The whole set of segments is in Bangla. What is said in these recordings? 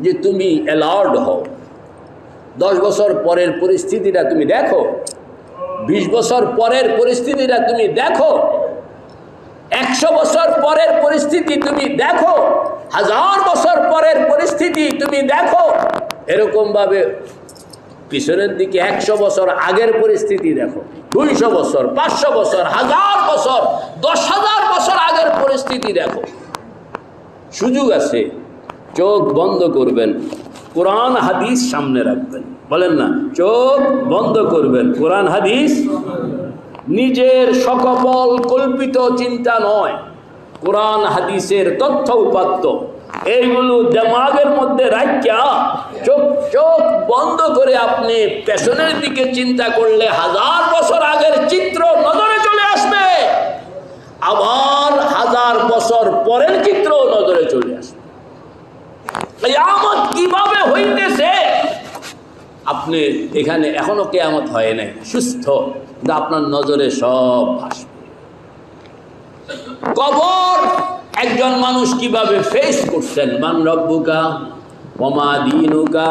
যে তুমি অ্যালার্ড হও। দশ বছর পরের পরিস্থিতিটা তুমি দেখো। বিশ বছর পরের পরিস্থিতিটা তুমি দেখো। একশো বছর পরের পরিস্থিতি তুমি দেখো। হাজার বছর পরের পরিস্থিতি তুমি দেখো। এরকমভাবে পিছনের দিকে একশো বছর আগের পরিস্থিতি দেখো। দুইশো বছর, পাঁচশো বছর, হাজার বছর, দশ হাজার বছর আগের পরিস্থিতি দেখো। সুযোগ আছে। চোখ বন্ধ করবেন, কোরআন, হাদিস সামনে রাখবেন। বলেন না, চোখ বন্ধ করবেন, কোরআন, হাদিস? নিজের সকপল কল্পিত চিন্তা নয়, কোরআন, হাদিসের তথ্য উপাত্ত। এইগুলো দেমাগের মধ্যে রাখিয়া চোখ চোখ বন্ধ করে আপনি পেছনের দিকে চিন্তা করলে হাজার বছর আগের চিত্র নজরে চলে আসবে। আবার হাজার বছর পরের চিত্র নজরে চলে আসবে। কেয়ামত কীভাবে হইতেছে? আপনি এখানে এখনও কেয়ামত হয় নাই, সুস্থ। কিন্তু আপনার নজরে সব আসবে। কবর একজন মানুষ কীভাবে ফেস করছেন? মান রব্বুকা মমা দিনুকা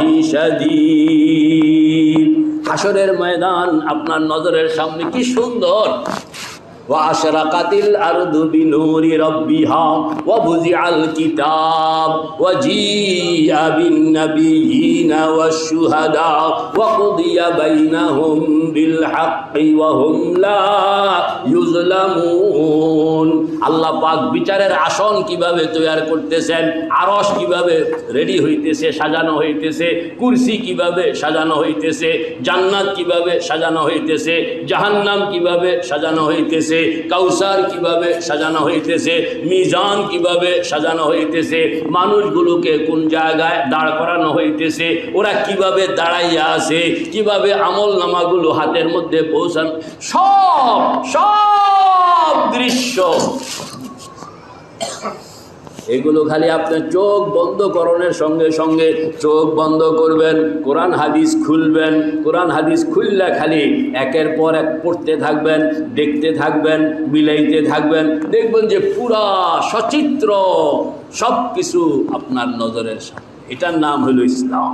হাসরের ময়দান আপনার নজরের সামনে কি সুন্দর। وأشرقت الأرض بنور ربها ووزع الكتاب وجيء بالنبيين والشهداء وقضي بينهم بالحق وهم لا يظلمون আল্লাহ পাক বিচারের আসন কিভাবে তৈরি করতেছেন আরস কিভাবে রেডি হইতেছে সাজানো হইতেছে কুরসি কিভাবে সাজানো হইতেছে জান্নাত কিভাবে সাজানো হইতেছে জাহান্নাম কিভাবে সাজানো হইতেছে কাউসার কীভাবে সাজানো হইতেছে, মিজান কীভাবে সাজানো হইতেছে, মানুষগুলোকে কোন জায়গায় দাঁড় করানো হইতেছে, ওরা কীভাবে দাঁড়াইয়া আছে, কীভাবে আমল নামাগুলো হাতের মধ্যে পৌঁছান, সব সব দৃশ্য। এগুলো খালি আপনার চোখ বন্ধ করণের সঙ্গে সঙ্গে চোখ বন্ধ করবেন, কোরআন হাদিস খুলবেন, কোরআন হাদিস খুললে খালি একের পর এক পড়তে থাকবেন, দেখতে থাকবেন, মিলাইতে থাকবেন। দেখবেন যে পুরা সচিত্র সব কিছু আপনার নজরের সামনে। এটার নাম হলো ইসলাম।